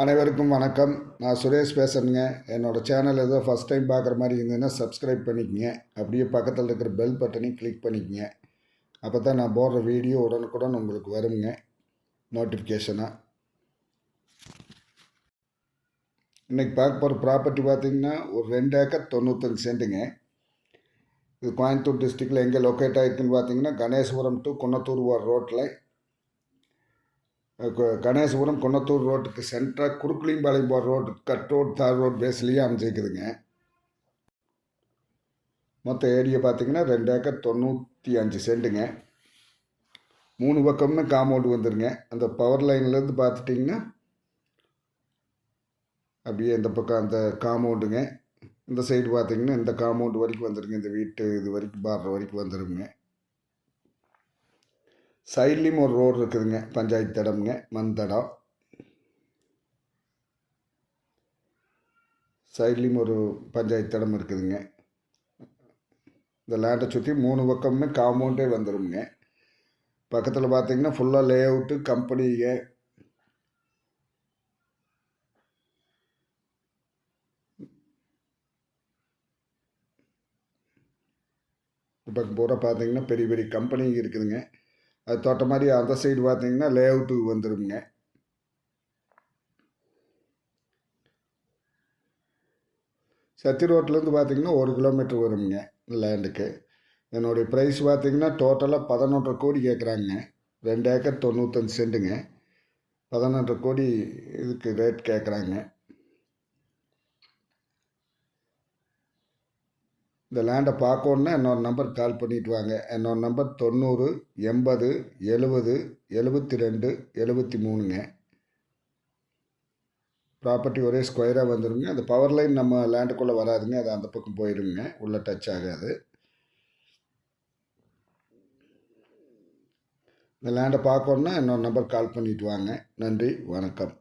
அனைவருக்கும் வணக்கம். நான் சுரேஷ் பேசுகிறேங்க என்னோடய சேனல் ஏதோ ஃபஸ்ட் டைம் பார்க்குற மாதிரி இருந்ததுன்னா சப்ஸ்கிரைப் பண்ணிக்கங்க. அப்படியே பக்கத்தில் இருக்கிற பெல் பட்டனையும் கிளிக் பண்ணிக்கங்க. அப்போ தான் நான் போடுற வீடியோ உடனுக்குடன் உங்களுக்கு வருங்க. நோட்டிஃபிகேஷனாக இன்றைக்கி பார்க்க போகிற ப்ராப்பர்ட்டி பார்த்தீங்கன்னா ஒரு ரெண்டு ஏக்கர் தொண்ணூத்தஞ்சு சென்ட்டுங்க. இது கோயம்புத்தூர் டிஸ்ட்ரிக்டில் எங்கே லொக்கேட் ஆகிருக்குன்னு பார்த்தீங்கன்னா கணேசபுரம் டு குன்னத்தூர் வர ரோட்டில் கணேசபுரம் குன்னத்தூர் ரோட்டுக்கு சென்டராக குறுக்குளிம்பாளையம் போகிற ரோடு கட் ரோட் தார் ரோட் பேஸ்லேயே அமைஞ்சிருக்குதுங்க. மொத்த ஏரியா பார்த்தீங்கன்னா ரெண்டு ஏக்கர் தொண்ணூற்றி அஞ்சு சென்ட்டுங்க. மூணு பக்கமுமே காம்பவுண்டு வந்துடுங்க அந்த பவர் லைன்லேருந்து பார்த்துட்டிங்கன்னா அப்படியே இந்த பக்கம் அந்த காம்பவுண்டுங்க. இந்த சைடு பார்த்தீங்கன்னா இந்த காம்பவுண்டு வரைக்கும் வந்துடுங்க இந்த வீட்டு இது வரைக்கும் பாடுற வரைக்கும் வந்துடுங்க சைட்லேயும் ஒரு ரோடு இருக்குதுங்க பஞ்சாயத்து இடம்ங்க மந்தடம் சைட்லேயும் ஒரு பஞ்சாயத்து இடம் இருக்குதுங்க. இந்த லேண்டை சுற்றி மூணு பக்கமுமே காம்பவுண்டே வந்துடுங்க பக்கத்தில் பார்த்தீங்கன்னா ஃபுல்லாக லே அவுட்டு கம்பெனிங்க இப்போ பூரா பார்த்தீங்கன்னா பெரிய பெரிய கம்பெனிங்க இருக்குதுங்க. அது தோட்ட மாதிரி அந்த சைடு பார்த்தீங்கன்னா லே அவுட்டு வந்துடுங்க சத்தி ரோட்லேருந்து பார்த்தீங்கன்னா ஒரு கிலோமீட்டர் வருங்க லேண்டுக்கு என்னுடைய ப்ரைஸ் பார்த்தீங்கன்னா டோட்டலாக பதினொன்றரை கோடி கேட்குறாங்க ரெண்டு ஏக்கர் தொண்ணூத்தஞ்சு சென்ட்டுங்க. பதினொன்றரை கோடி இதுக்கு ரேட் கேட்குறாங்க இந்த லேண்டை பார்க்கணுன்னா என்னோட நம்பருக்கு கால் பண்ணிட்டு வாங்க. என்னோட நம்பர் தொண்ணூறு எண்பது எழுபது எழுபத்தி ரெண்டு எழுபத்தி மூணுங்க ப்ராப்பர்ட்டி ஒரே ஸ்கொயராக வந்துடுங்க அந்த பவர் லைன் நம்ம லேண்டுக்குள்ளே வராதுங்க. அது அந்த பக்கம் போயிடுங்க உள்ளே டச் ஆகாது. இந்த லேண்டை பார்க்கணுன்னா என்னோட நம்பர் கால் பண்ணிட்டு வாங்க. நன்றி வணக்கம்.